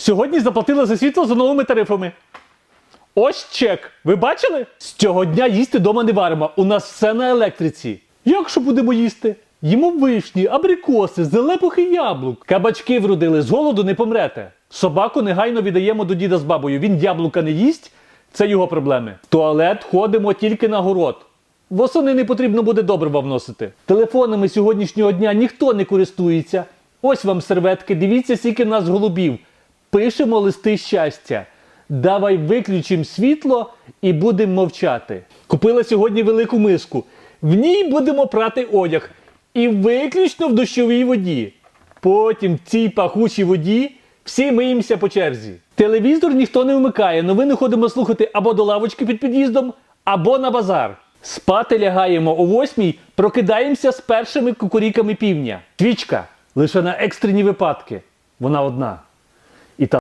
Сьогодні заплатила за світло за новими тарифами. Ось чек. Ви бачили? З цього дня їсти дома не варимо. У нас все на електриці. Як що будемо їсти? Їмо вишні, абрикоси, зелепухи яблук. Кабачки вродили, з голоду не помрете. Собаку негайно віддаємо до діда з бабою. Він яблука не їсть, це його проблеми. В туалет ходимо тільки на город. Восени не потрібно буде добрива вносити. Телефонами сьогоднішнього дня ніхто не користується. Ось вам серветки, дивіться, скільки в нас голубів. Пишемо листи щастя. Давай виключимо світло і будемо мовчати. Купила сьогодні велику миску. В ній будемо прати одяг. І виключно в дощовій воді. Потім в цій пахучій воді всі миємося по черзі. Телевізор ніхто не вмикає, новини ходимо слухати або до лавочки під під'їздом, або на базар. Спати лягаємо о восьмій, прокидаємося з першими кукуріками півдня. Свічка лише на екстрені випадки. Вона одна.